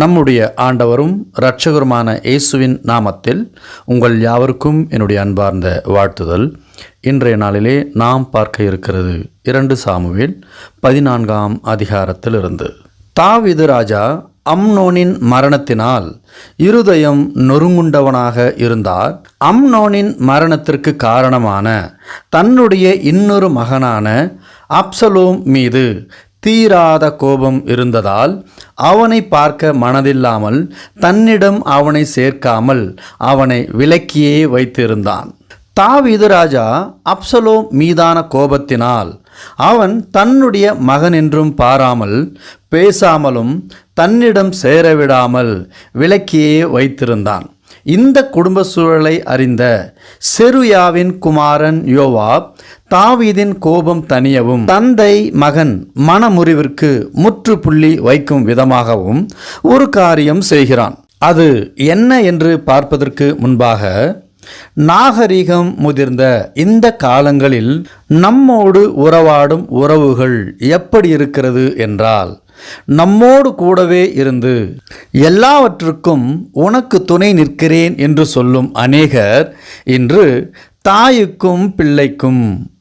நம்முடைய ஆண்டவரும் இரட்சகருமான இயேசுவின் நாமத்தில் உங்கள் யாவருக்கும் என்னுடைய அன்பார்ந்த வாழ்த்துதல். இன்றைய நாளிலே நாம் பார்க்க இருக்கிறது இரண்டு சாமுவேல் பதினான்காம் அதிகாரத்திலிருந்து. தாவிது ராஜா அம்னோனின் மரணத்தினால் இருதயம் நொறுங்குண்டவனாக இருந்தார். அம்னோனின் மரணத்திற்கு காரணமான தன்னுடைய இன்னொரு மகனான அப்சலோம் மீது தீராத கோபம் இருந்ததால் அவனை பார்க்க மனதில்லாமல் தன்னிடம் அவனை சேர்க்காமல் அவனை விலக்கியே வைத்திருந்தான். தாவீது ராஜா அப்சலோம் மீதான கோபத்தினால் அவன் தன்னுடைய மகன் என்றும் பாராமல் பேசாமலும் தன்னிடம் சேரவிடாமல் விலக்கியே வைத்திருந்தான். இந்த குடும்ப சூழலை அறிந்த செருயாவின் குமாரன் யோவாப் தாவீதின் கோபம் தனியவும் தந்தை மகன் மனமுறிவிற்கு முற்றுப்புள்ளி வைக்கும் விதமாகவும் ஒரு காரியம் செய்கிறான். அது என்ன என்று பார்ப்பதற்கு முன்பாக நாகரிகம் முதிர்ந்த இந்த காலங்களில் நம்மோடு உறவாடும் உறவுகள் எப்படி இருக்கிறது என்றால் நம்மோடு கூடவே இருந்து எல்லாவற்றுக்கும் உனக்கு துணை நிற்கிறேன் என்று சொல்லும் அநேகர் இன்று தாய்க்கும் பிள்ளைக்கும்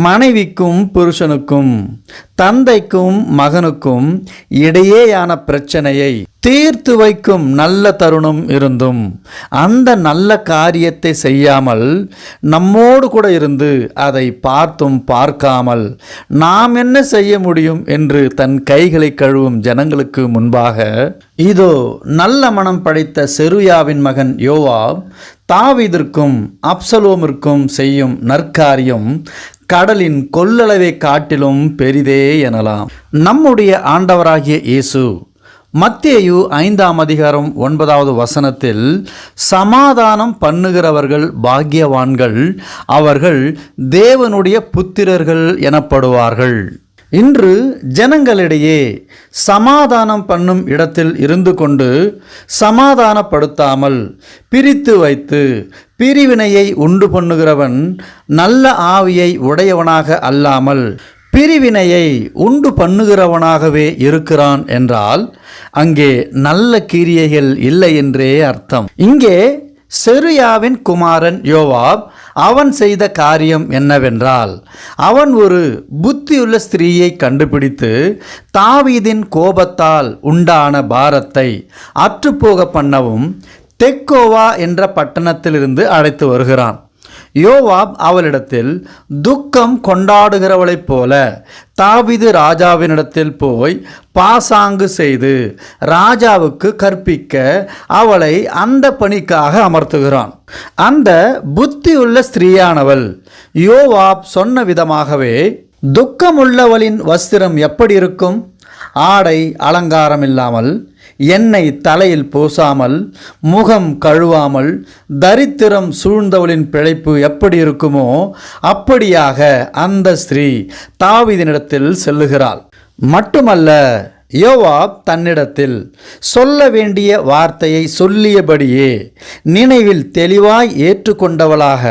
மனைவிக்கும் புருஷனுக்கும் தந்தைக்கும் மகனுக்கும் இடையேயான பிரச்சனையை தீர்த்து வைக்கும் நல்ல தருணம் இருந்தும் அந்த நல்ல காரியத்தை செய்யாமல் நம்மோடு கூட இருந்து அதை பார்த்தும் பார்க்காமல் நாம் என்ன செய்ய முடியும் என்று தன் கைகளை கழுவும் ஜனங்களுக்கு முன்பாக இதோ நல்ல மனம் படைத்த செருயாவின் மகன் யோவாப் தாவிதிற்கும் அப்சலோமிற்கும் செய்யும் நற்காரியம் கடலின் கொள்ளளவை காட்டிலும் பெரிதே எனலாம். நம்முடைய ஆண்டவராகிய இயேசு மத்தேயு ஐந்தாம் அதிகாரம் ஒன்பதாவது வசனத்தில் சமாதானம் பண்ணுகிறவர்கள் பாக்கியவான்கள் அவர்கள் தேவனுடைய புத்திரர்கள் எனப்படுவார்கள். இன்று ஜனங்களிடையே சமாதானம் பண்ணும் இடத்தில் இருந்து கொண்டு சமாதானப்படுத்தாமல் பிரித்து வைத்து பிரிவினையை உண்டு பண்ணுகிறவன் நல்ல ஆவியை உடையவனாக அல்லாமல் பிரிவினையை உண்டு பண்ணுகிறவனாகவே இருக்கிறான் என்றால் அங்கே நல்ல கிரியைகள் இல்லை என்றே அர்த்தம். இங்கே செருயாவின் குமாரன் யோவாப் அவன் செய்த காரியம் என்னவென்றால் அவன் ஒரு புத்தியுள்ள ஸ்திரீயை கண்டுபிடித்து தாவீதின் கோபத்தால் உண்டான பாரத்தை அற்றுப்போக பண்ணவும் தெக்கோவா என்ற பட்டணத்திலிருந்து அழைத்து வருகிறான். யோவாப் அவளிடத்தில் துக்கம் கொண்டாடுகிறவளைப் போல தாவிது ராஜாவினிடத்தில் போய் பாசாங்கு செய்து ராஜாவுக்கு கற்பிக்க அவளை அந்த பணிக்காக அமர்த்துகிறான். அந்த புத்தியுள்ள ஸ்திரீயானவள் யோவாப் சொன்ன விதமாகவே துக்கமுள்ளவளின் வஸ்திரம் எப்படி இருக்கும்? ஆடை அலங்காரம் இல்லாமல் எண்ணெய் தலையில் பூசாமல் முகம் கழுவாமல் தரித்திரம் சூழ்ந்தவளின் பிழைப்பு எப்படி இருக்குமோ அப்படியாக அந்த ஸ்திரீ தாவிதனிடத்தில் செல்லுகிறாள். மட்டுமல்ல யோவாப் தன்னிடத்தில் சொல்ல வேண்டிய வார்த்தையை சொல்லியபடியே நினைவில் தெளிவாய் ஏற்றுக்கொண்டவளாக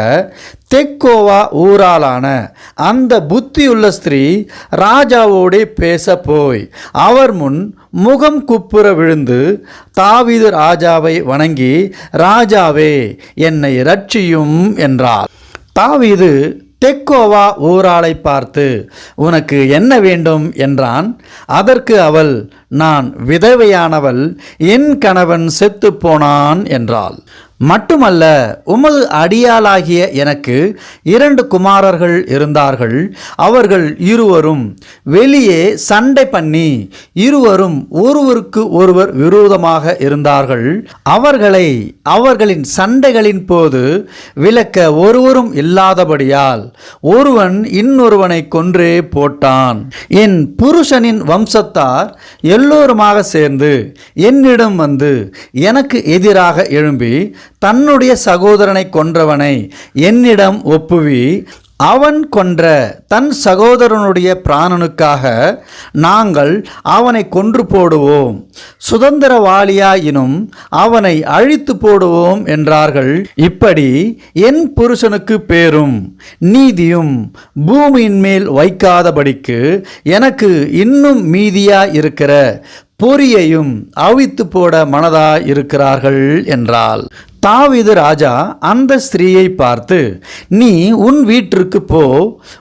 தெக்கோவா ஊராளான அந்த புத்தியுள்ள ஸ்திரீ ராஜாவோடே பேச போய் அவர் முன் முகம் குப்புற விழுந்து தாவிது ராஜாவை வணங்கி ராஜாவே என்னை ரட்சியும் என்றார் தாவிது தெக்கோவா ஊராளை பார்த்து உனக்கு என்ன வேண்டும்? என்றான். அதற்கு அவள் நான் விதவையானவள் என் கணவன் செத்து போனான் என்றாள். மட்டுமல்ல உமது அடியாளாகிய எனக்கு இரண்டு குமாரர்கள் இருந்தார்கள். அவர்கள் இருவரும் வெளியே சண்டை பண்ணி இருவரும் ஒருவருக்கு ஒருவர் விரோதமாக இருந்தார்கள். அவர்களை அவர்களின் சண்டைகளின் போது விளக்க ஒருவரும் இல்லாதபடியால் ஒருவன் இன்னொருவனை கொன்றே போட்டான். என் புருஷனின் வம்சத்தார் எல்லோருமாக சேர்ந்து என்னிடம் வந்து எனக்கு எதிராக எழும்பி தன்னுடைய சகோதரனை கொன்றவனை என்னிடம் ஒப்புவி அவன் கொன்ற தன் சகோதரனுடைய பிராணனுக்காக நாங்கள் அவனை கொன்று போடுவோம். சுதந்திரவாளியாயினும் அவனை அழித்து போடுவோம் என்றார்கள். இப்படி என் புருஷனுக்கு பேரும் நீதியும் பூமியின் மேல் வைக்காதபடிக்கு எனக்கு இன்னும் மீதியா இருக்கிற பொரியையும் அவித்து போட மனதாய் இருக்கிறார்கள் என்றாள். தாவிது ராஜா அந்த ஸ்திரீயை பார்த்து நீ உன் வீட்டிற்கு போ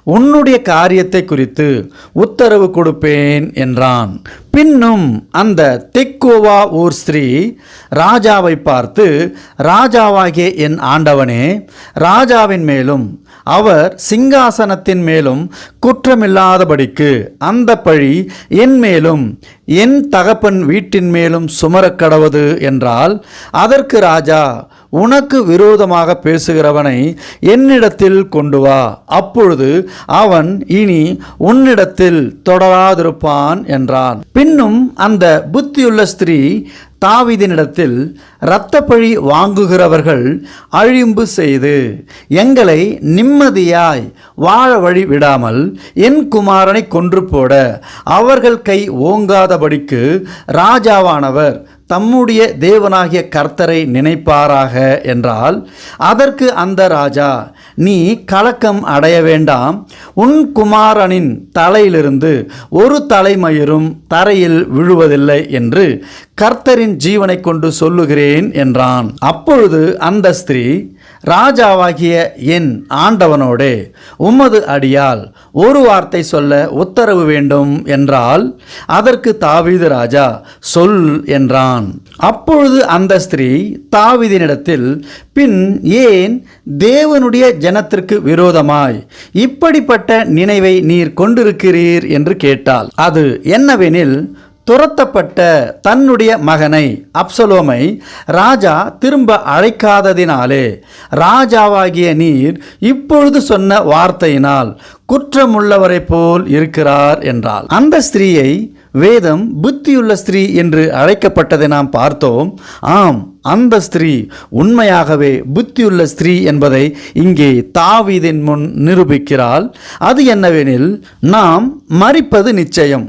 உன்னுடைய காரியத்தை குறித்து உத்தரவு கொடுப்பேன் என்றான். பின்னும் அந்த தெக்கோவா ஊர் ஸ்திரீ ராஜாவை பார்த்து ராஜாவாகிய என் ஆண்டவனே ராஜாவின் மேலும் அவர் சிங்காசனத்தின் மேலும் குற்றமில்லாதபடிக்கு அந்த பழி என் மேலும் என் தகப்பன் வீட்டின் மேலும் சுமரக் கடவது என்றால் அதற்கு ராஜா உனக்கு விரோதமாக பேசுகிறவனை என்னிடத்தில் கொண்டு வா. அப்பொழுது அவன் இனி உன்னிடத்தில் தொடராதிருப்பான் என்றான். பின்னும் அந்த புத்தியுள்ள ஸ்திரீ தாவிதினிடத்தில் இரத்தப்பழி வாங்குகிறவர்கள் அழிம்பு செய்து எங்களை நிம்மதியாய் வாழ வழி விடாமல் என் குமாரனை கொன்று போட அவர்கள் கை ஓங்காதபடிக்கு ராஜாவானவர் தம்முடைய தேவனாகிய கர்த்தரை நினைப்பாராக என்றால் அதற்கு அந்த ராஜா நீ கலக்கம் அடைய வேண்டாம். உன் குமாரனின் தலையிலிருந்து ஒரு தலைமயிரும் தரையில் விழுவதில்லை என்று கர்த்தரின் ஜீவனை கொண்டு சொல்லுகிறேன் என்றான். அப்பொழுது அந்த ஸ்திரீ ராஜாவாகிய என் ஆண்டவனோடு உமது அடியால் ஒரு வார்த்தை சொல்ல உத்தரவு வேண்டும் என்றால் அதற்கு தாவீது ராஜா சொல் என்றான். அப்பொழுது அந்த ஸ்திரீ தாவிதினிடத்தில் பின் ஏன் தேவனுடைய ஜனத்திற்கு விரோதமாய் இப்படிப்பட்ட நினைவை நீர் கொண்டிருக்கிறீர் என்று கேட்டாள். அது என்னவெனில் துரத்தப்பட்ட தன்னுடைய மகனை அப்சலோமை ராஜா திரும்ப அழைக்காததினாலே ராஜாவாகிய நீர் இப்பொழுது சொன்ன வார்த்தையினால் குற்றமுள்ளவரைப் போல் இருக்கிறார் என்றால் அந்த ஸ்திரீயை வேதம் புத்தியுள்ள ஸ்திரீ என்று அழைக்கப்பட்டதை நாம் பார்த்தோம். ஆம் அந்த ஸ்திரீ உண்மையாகவே புத்தியுள்ள ஸ்திரீ என்பதை இங்கே தாவீதின் முன் நிரூபிக்கிறாள். அது என்னவெனில் நாம் மறிப்பது நிச்சயம்.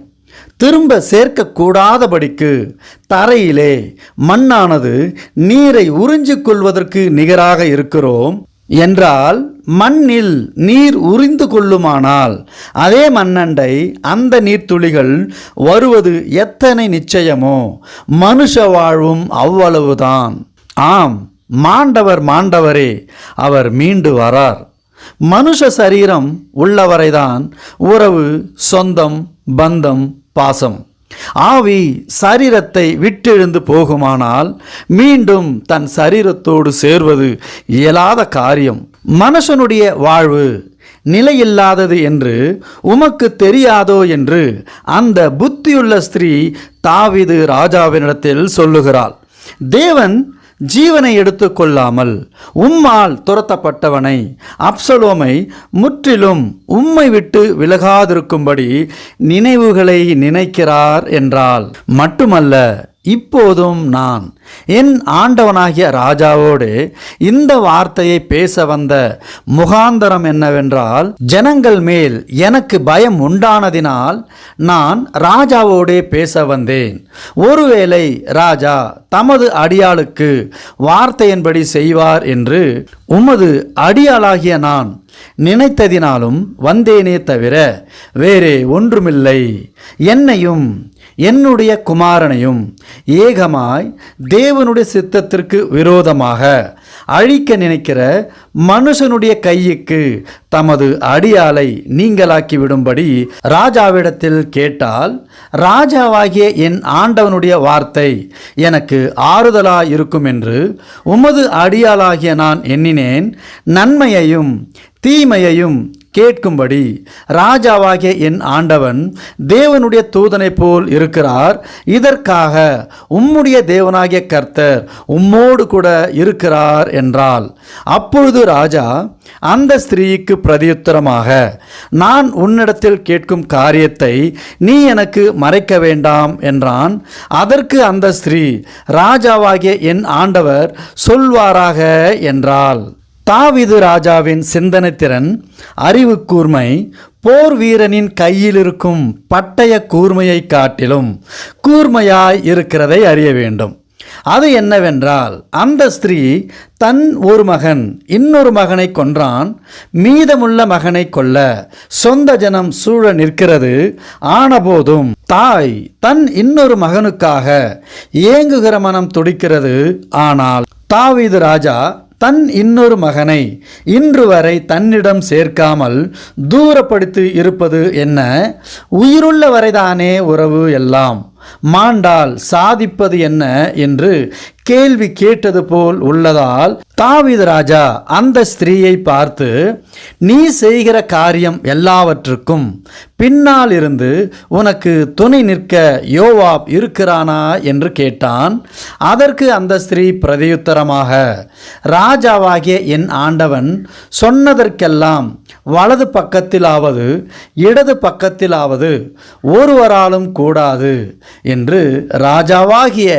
திரும்ப சேர்க்கக்கூடாதபடிக்கு தரையிலே மண்ணானது நீரை உறிஞ்சிக் கொள்வதற்கு நிகராக இருக்கிறோம். என்றால் மண்ணில் நீர் உறிந்து கொள்ளுமானால் அதே மண்ணண்டை அந்த நீர்த்துளிகள் வருவது எத்தனை நிச்சயமோ? மனுஷ வாழ்வும் அவ்வளவுதான். ஆம் மாண்டவர் மாண்டவரே அவர் மீண்டு வரார். மனுஷ சரீரம் உள்ளவரைதான் உறவு சொந்தம் பந்தம் பாசம். ஆவி சரீரத்தை விட்டெழுந்து போகுமானால் மீண்டும் தன் சரீரத்தோடு சேர்வது இயலாத காரியம். மனுஷனுடைய வாழ்வு நிலையில்லாதது என்று உமக்கு தெரியாதோ என்று அந்த புத்தியுள்ள ஸ்திரீ தாவிது ராஜாவினிடத்தில் சொல்லுகிறாள். தேவன் ஜீவனை எடுத்துக்கொள்ளாமல் உம்மால் துரத்தப்பட்டவனை அப்சலோமை முற்றிலும் உம்மை விட்டு விலகாதிருக்கும்படி நினைவுகளை நினைக்கிறார் என்றால் மட்டுமல்ல இப்போதும் நான் என் ஆண்டவனாகிய ராஜாவோடு இந்த வார்த்தையை பேச வந்த முகாந்தரம் என்னவென்றால் ஜனங்கள் மேல் எனக்கு பயம் உண்டானதினால் நான் ராஜாவோடே பேச வந்தேன். ஒருவேளை ராஜா தமது அடியாளுக்கு வார்த்தையின்படி செய்வார் என்று உமது அடியாளாகிய நான் நினைத்ததினாலும் வந்தேனே தவிர வேறே ஒன்றுமில்லை. என்னையும் என்னுடைய குமாரனையும் ஏகமாய் தேவனுடைய சித்தத்திற்கு விரோதமாக அழிக்க நினைக்கிற மனுஷனுடைய கையுக்கு தமது அடியாலை நீங்களாக்கிவிடும்படி ராஜாவிடத்தில் கேட்டால் ராஜாவாகிய என் ஆண்டவனுடைய வார்த்தை எனக்கு ஆறுதலாய் இருக்கும் என்று உமது அடியாளாகிய நான் எண்ணினேன். நன்மையையும் தீமையையும் கேட்கும்படி ராஜாவாகிய என் ஆண்டவன் தேவனுடைய தூதனைப் போல் இருக்கிறார். இதற்காக உம்முடைய தேவனாகிய கர்த்தர் உம்மோடு கூட இருக்கிறார் என்றால் அப்பொழுது ராஜா அந்த ஸ்திரீக்கு பிரதியுத்தரமாக நான் உன்னிடத்தில் கேட்கும் காரியத்தை நீ எனக்கு மறைக்க வேண்டாம் என்றான். அதற்கு அந்த ஸ்திரீ ராஜாவாகிய என் ஆண்டவர் சொல்வாராக என்றாள். தாவிது ராஜாவின் சிந்தனை திறன் அறிவு கூர்மை போர் வீரனின் கையில் இருக்கும் பட்டய கூர்மையை காட்டிலும் கூர்மையாய் இருக்கிறதை அறிய வேண்டும். அது என்னவென்றால் அந்த ஸ்திரீ தன் ஒரு மகன் இன்னொரு மகனை கொன்றான் மீதமுள்ள மகனை கொல்ல சொந்த ஜனம் சூழ நிற்கிறது. ஆனபோதும் தாய் தன் இன்னொரு மகனுக்காக ஏங்குகிற மனம் துடிக்கிறது. ஆனால் தாவீது ராஜா தன் இன்னொரு மகனை இன்று வரை தன்னிடம் சேர்க்காமல் தூரப்படுத்தி இருப்பது என்ன? உயிருள்ள வரைதானே உறவு எல்லாம்? மாண்டால் சாதிப்பது என்ன? என்று கேள்வி கேட்டது போல் உள்ளதால் தாவித ராஜா அந்த ஸ்திரீயை பார்த்து நீ செய்கிற காரியம் எல்லாவற்றுக்கும் பின்னால் இருந்து உனக்கு துணை நிற்க யோவாப் இருக்கிறானா? என்று கேட்டான். அதற்கு அந்த ஸ்திரீ பிரதியுத்தரமாக ராஜாவாகிய என் ஆண்டவன் சொன்னதற்கெல்லாம் வலது பக்கத்திலாவது இடது பக்கத்திலாவது ஒருவராலும் கூடாது என்று ராஜாவாகிய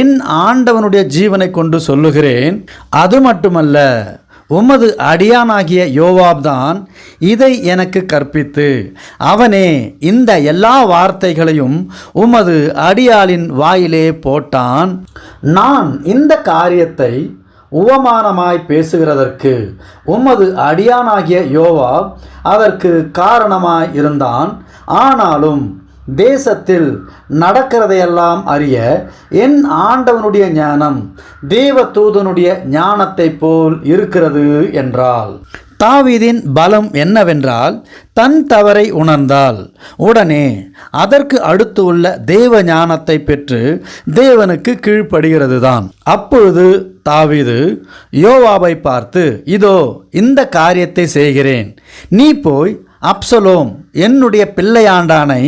என் ஆண்டவனுடைய ஜீவனை கொண்டு சொல்லுகிறேன். அது மட்டுமல்ல உமது அடியானாகிய யோவாப்தான் இதை எனக்கு கற்பித்து அவனே இந்த எல்லா வார்த்தைகளையும் உமது அடியாளின் வாயிலே போட்டான். நான் இந்த காரியத்தை உவமானமாய் பேசுகிறதற்கு உமது அடியானாகிய யோவாப் அதற்கு காரணமாய் இருந்தான். ஆனாலும் தேசத்தில் நடக்கிறதையெல்லாம் அறிய என் ஆண்டவனுடைய ஞானம் தேவதூதனுடைய ஞானத்தைப் போல் இருக்கிறது என்றால் தாவீதின் பலம் என்னவென்றால் தன் தவறை உணர்ந்தால். உடனே அதற்கு அடுத்து உள்ள தேவ ஞானத்தை பெற்று தேவனுக்கு கீழ்ப்படுகிறது தான் அப்பொழுது தாவீது யோவாவை பார்த்து இதோ இந்த காரியத்தை செய்கிறேன். நீ போய் அப்சலோம் என்னுடைய பிள்ளையாண்டானை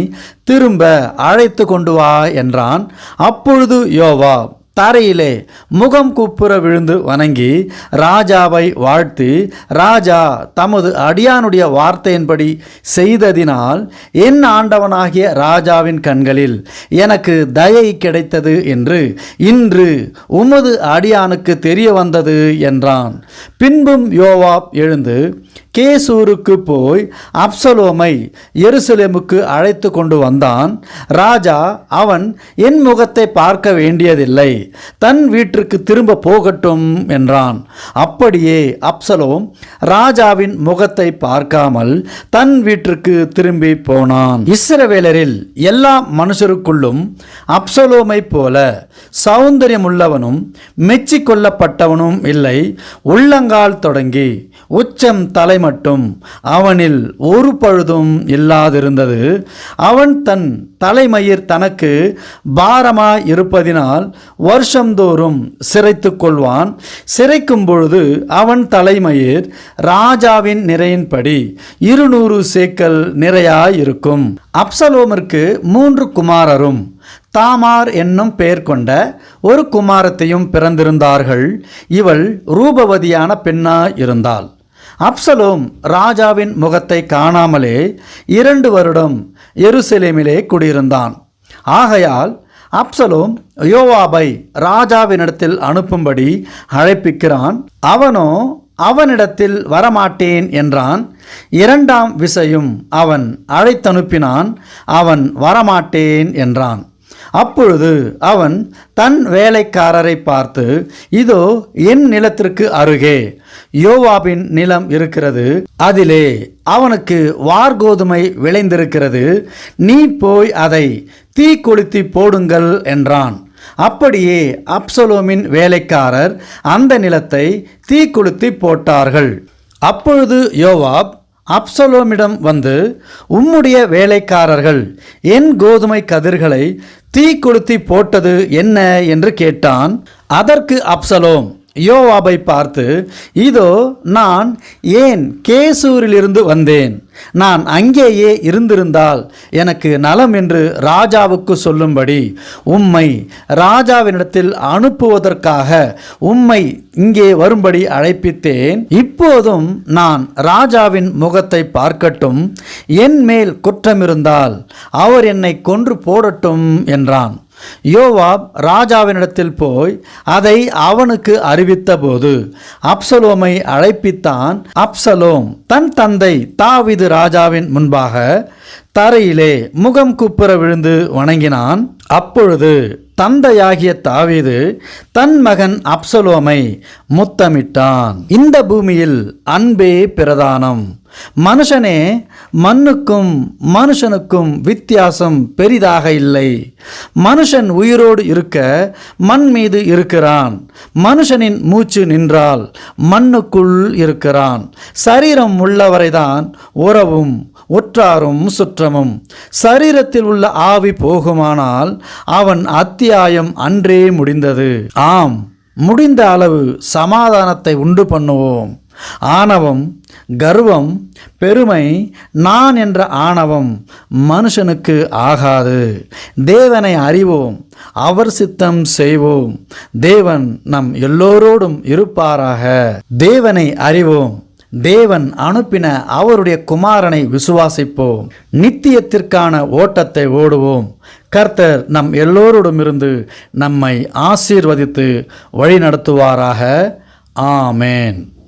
திரும்ப அழைத்து கொண்டு வா என்றான். அப்பொழுது யோவா தரையிலே முகம் குப்புற விழுந்து வணங்கி ராஜாவை வாழ்த்தி ராஜா தமது அடியானுடைய வார்த்தையின்படி செய்ததினால் என் ஆண்டவனாகிய ராஜாவின் கண்களில் எனக்கு தயை கிடைத்தது என்று இன்று உமது அடியானுக்கு தெரிய வந்தது என்றான். பின்பும் யோவாப் எழுந்து கேசூருக்கு போய் அப்சலோமை எருசலேமுக்கு அழைத்து கொண்டு வந்தான். ராஜா அவன் என் முகத்தை பார்க்க வேண்டியதில்லை. தன் வீட்டிற்கு திரும்ப போகட்டும் என்றான். அப்படியே அப்சலோம் ராஜாவின் முகத்தை பார்க்காமல் தன் வீட்டிற்கு திரும்பி போனான். இஸ்ரவேலரில் எல்லா மனுஷருக்குள்ளும் அப்சலோமைப் போல சௌந்தரியமுள்ளவனும் மெச்சிக்கொள்ளப்பட்டவனும் இல்லை. உள்ளங்கால் தொடங்கி உச்சம் தலை மட்டும். அவனில் ஒரு பழுதும் இல்லாதிருந்தது. அவன் தன் தலைமயிர் தனக்கு பாரமாய் இருப்பதினால் வருஷந்தோறும் சிறைத்து கொள்வான். சிறைக்கும் பொழுது அவன் தலைமயிர் ராஜாவின் நிறையின்படி இருநூறு சேக்கல் நிறையாயிருக்கும் அப்சலோமிற்கு மூன்று குமாரரும் தாமார் என்னும் பெயர் கொண்ட ஒரு குமாரத்தையும் பிறந்திருந்தார்கள். இவள் ரூபவதியான பெண்ணாயிருந்தாள் அப்சலோம் ராஜாவின் முகத்தை காணாமலே இரண்டு வருடம் எருசலேமிலே குடியிருந்தான். ஆகையால் அப்சலோம் யோவாபை ராஜாவினிடத்தில் அனுப்பும்படி அழைப்பிக்கிறான் அவனோ அவனிடத்தில் வரமாட்டேன் என்றான். இரண்டாம் விசையும் அவன் அழைத்தனுப்பினான் அவன் வரமாட்டேன் என்றான். அப்பொழுது அவன் தன் வேலைக்காரரை பார்த்து இதோ என் நிலத்திற்கு அருகே யோவாபின் நிலம் இருக்கிறது. அதிலே அவனுக்கு வார்கோதுமை விளைந்திருக்கிறது. நீ போய் அதை தீ கொளுத்தி போடுங்கள் என்றான். அப்படியே அப்சலோமின் வேலைக்காரர் அந்த நிலத்தை தீ கொளுத்தி போட்டார்கள். அப்பொழுது யோவாப் அப்சலோமிடம் வந்து உம்முடைய வேலைக்காரர்கள் என் கோதுமை கதிர்களை தீ கொளுத்தி போட்டது என்ன? என்று கேட்டான். அதற்கு அப்சலோம் யோவாபை பார்த்து இதோ நான் ஏன் கேசூரிலிருந்து வந்தேன்? நான் அங்கேயே இருந்திருந்தால் எனக்கு நலம் என்று ராஜாவுக்கு சொல்லும்படி உம்மை ராஜாவினிடத்தில் அனுப்புவதற்காக உம்மை இங்கே வரும்படி அழைப்பித்தேன். இப்போதும் நான் ராஜாவின் முகத்தை பார்க்கட்டும். என் மேல் குற்றமிருந்தால் அவர் என்னை கொன்று போடட்டும் என்றான். யோவாப் ராஜாவினிடத்தில் போய் அதை அவனுக்கு அறிவித்தபோது அப்சலோமை அழைப்பித்தான் அப்சலோம் தன் தந்தை தாவிது ராஜாவின் முன்பாக தரையிலே முகம் குப்புற விழுந்து வணங்கினான். அப்பொழுது தந்தையாகிய தாவீது தன் மகன் அப்சலோமை முத்தமிட்டான். இந்த பூமியில் அன்பே பிரதானம். மனுஷனே மண்ணுக்கும் மனுஷனுக்கும் வித்தியாசம் பெரிதாக இல்லை. மனுஷன் உயிரோடு இருக்க மண் மீது இருக்கிறான். மனுஷனின் மூச்சு நின்றால் மண்ணுக்குள் இருக்கிறான். சரீரம் உள்ளவரைதான் உறவும் ஒற்றாரும் சுற்றமும் சரீரத்தில் உள்ள ஆவி போகுமானால் அவன் அத்தியாயம் அன்றே முடிந்தது. ஆம் முடிந்த அளவு சமாதானத்தை உண்டு பண்ணுவோம். ஆணவம் கர்வம் பெருமை நான் என்ற ஆணவம் மனுஷனுக்கு ஆகாது. தேவனை அறிவோம் அவர் சித்தம் செய்வோம். தேவன் நம் எல்லோரோடும் இருப்பாராக. தேவனை அறிவோம் தேவன் அனுப்பின அவருடைய குமாரனை விசுவாசிப்போம். நித்தியத்திற்கான ஓட்டத்தை ஓடுவோம். கர்த்தர் நம் எல்லோருடமிருந்து நம்மை ஆசீர்வதித்து வழிநடத்துவாராக. ஆமேன்.